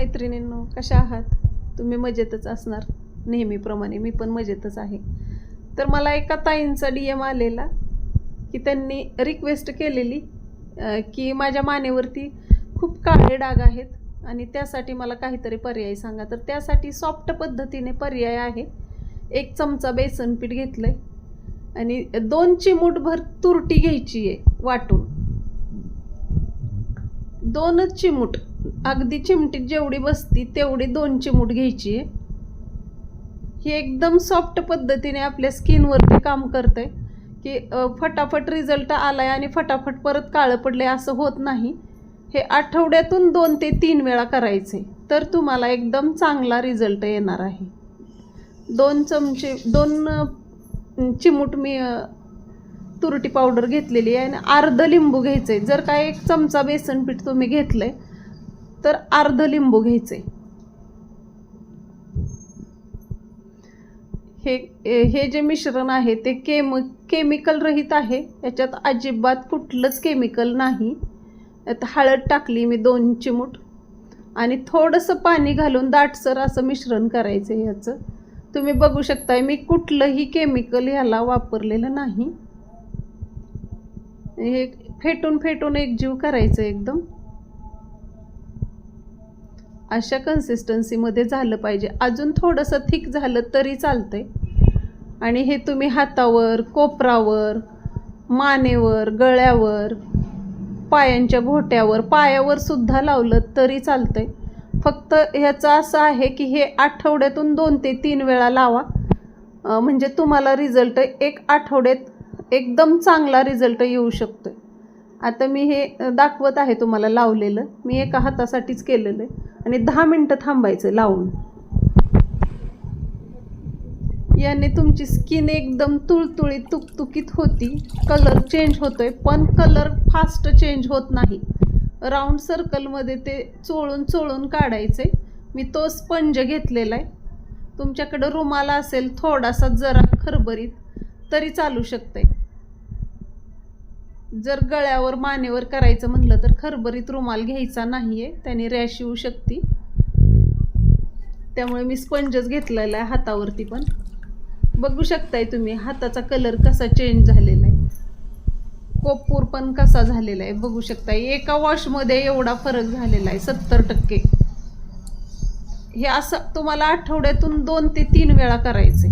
मैत्रिणींनो कशा आहात? तुम्ही मजेतच असणार नेहमीप्रमाणे. मी पण मजेतच आहे. तर मला एका ताईंचा डी एम आलेला की त्यांनी रिक्वेस्ट केलेली की माझ्या मानेवरती खूप काळे डाग आहेत आणि त्यासाठी मला काहीतरी पर्याय सांगा. तर त्यासाठी सॉफ्ट पद्धतीने पर्याय आहे. एक चमचा बेसन पीठ घेतलं आहे आणि दोन चिमूटभर तुरटी घ्यायची आहे वाटून. दोनच चिमूट अगदी चिमटीत जेवढी बसती तेवढी दोन चिमूट घ्यायची आहे. ही एकदम सॉफ्ट पद्धतीने आपल्या स्किनवरती काम करते की फटाफट रिझल्ट आला आहे आणि फटाफट परत काळं पडलं आहे असं होत नाही. हे आठवड्यातून दोन ते तीन वेळा करायचे. तर तुम्हाला एकदम चांगला रिझल्ट येणार आहे. दोन चमचे दोन चिमूट मी तुरटी पावडर घेतलेली आहे आणि अर्ध लिंबू घ्यायचं आहे जर काय एक चमचा बेसन पीठ तुम्ही घेतलं आहे तर अर्ध लिंबू घ्यायचं. आहे हे हे जे मिश्रण आहे ते केम केमिकल रहित आहे. याच्यात अजिबात कुठलंच केमिकल नाही. यात हळद टाकली मी दोन चिमूट. आणि थोडंसं पाणी घालून दाटसर असं मिश्रण करायचं आहे ह्याचं तुम्ही बघू शकताय मी कुठलंही केमिकल ह्याला वापरलेलं नाही. हे फेटून फेटून एकजीव करायचं एकदम. अशा कन्सिस्टन्सीमध्ये झालं पाहिजे. अजून थोडंसं थिक झालं तरी चालतंय. आणि हे तुम्ही हातावर कोपरावर मानेवर गळ्यावर पायांच्या घोट्यावर पायावर सुद्धा लावलं तरी चालतंय. फक्त ह्याचं असं आहे की हे आठवड्यातून दोन ते तीन वेळा लावा. म्हणजे तुम्हाला रिझल्ट एक आठवड्यात एकदम चांगला रिझल्ट येऊ शकतोय. आता मी हे दाखवत आहे तुम्हाला लावलेलं. मी एका हातासाठीच केलेलं आहे. आणि दहा मिनटं थांबायचं लावून. याने तुमची स्किन एकदम तुळतुळीत तुकतुकीत होती. कलर चेंज होतोय पण कलर फास्ट चेंज होत नाही. राऊंड सर्कलमध्ये ते चोळून चोळून काढायचे. मी तो स्पंज घेतलेला आहे. तुमच्याकडं रुमाला असेल थोडासा जरा खरबरीत तरी चालू शकते जर गळ्यावर मानेवर करायचं म्हणलं तर खरबरीत रुमाल घ्यायचा नाही आहे त्याने रॅश येऊ शकते. त्यामुळे मी स्पंजच घेतलेला आहे हातावरती पण. बघू शकताय तुम्ही हाताचा कलर कसा चेंज झालेला आहे. कोपूर पण कसा झालेला आहे बघू शकताय. एका वॉशमध्ये एवढा फरक झालेला आहे सत्तर टक्के. हे असं तुम्हाला आठवड्यातून दोन ते तीन वेळा करायचे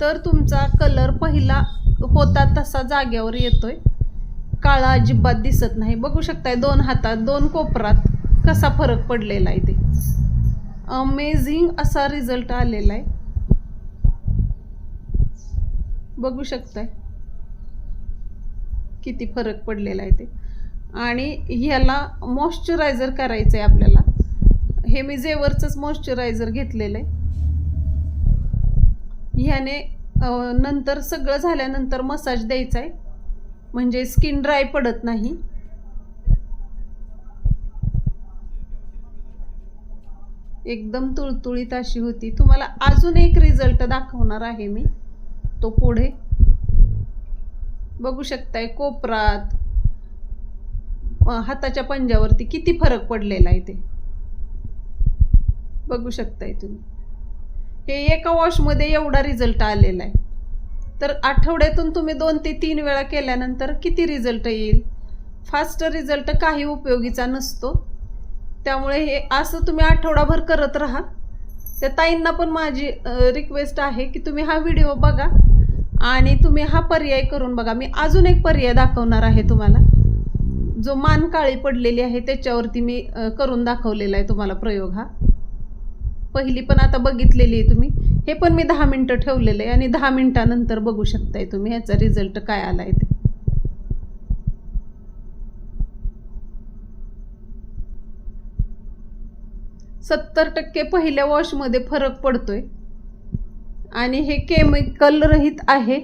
तर तुमचा कलर पहिला होता तसा जाग्यावर येतोय. काळा अजिबात दिसत नाही. बघू शकताय दोन हातात दोन कोपरात कसा फरक पडलेला आहे ते. अमेझिंग असा रिझल्ट आलेला आहे. बघू शकताय किती फरक पडलेला आहे ते. आणि ह्याला मॉइश्चरायझर करायचं आहे आपल्याला. हे मी जेवरचंच मॉइश्चरायझर घेतलेलं आहे. ह्याने नंतर सगळं झाल्यानंतर मसाज द्यायचा आहे म्हणजे स्किन ड्राय पडत नाही. एकदम तुळतुळीत अशी होती. तुम्हाला अजून एक रिझल्ट दाखवणार आहे मी. तो पुढे. बघू शकताय कोपरात. हाताच्या पंजावरती किती फरक पडलेला आहे ते. बघू शकताय तुम्ही. हे एका वॉशमध्ये एवढा रिझल्ट आलेला आहे. तर आठवड्यातून तुम्ही दोन ते तीन वेळा केल्यानंतर किती रिझल्ट येईल? फास्ट रिझल्ट काही उपयोगीचा नसतो. त्यामुळे हे असं तुम्ही आठवडाभर करत राहा. त्या ताईंना पण माझी रिक्वेस्ट आहे की तुम्ही हा व्हिडिओ बघा आणि तुम्ही हा पर्याय करून बघा. मी अजून एक पर्याय दाखवणार आहे तुम्हाला. जो मान काळी पडलेली आहे त्याच्यावरती मी करून दाखवलेला आहे तुम्हाला प्रयोग हा. पहिली पण आता बघितलेली आहे तुम्ही. हे पण मी दहा मिनटं ठेवलेलं आहे आणि दहा मिनटानंतर बघू शकताय तुम्ही ह्याचा रिझल्ट काय आला आहे ते. सत्तर टक्के पहिल्या वॉशमध्ये फरक पडतोय. आणि हे केमिकल रहित आहे.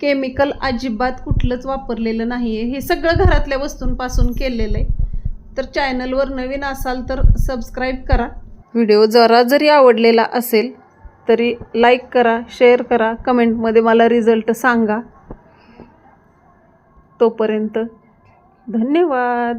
केमिकल अजिबात कुठलंच वापरलेलं नाही आहे हे सगळं घरातल्या वस्तूंपासून केलेलं आहे. तर चॅनलवर नवीन असाल तर सबस्क्राईब करा. व्हिडिओ जरा जरी आवडलेला असेल तरी लाईक करा शेअर करा कमेंटमध्ये मला रिझल्ट सांगा. तोपर्यंत धन्यवाद.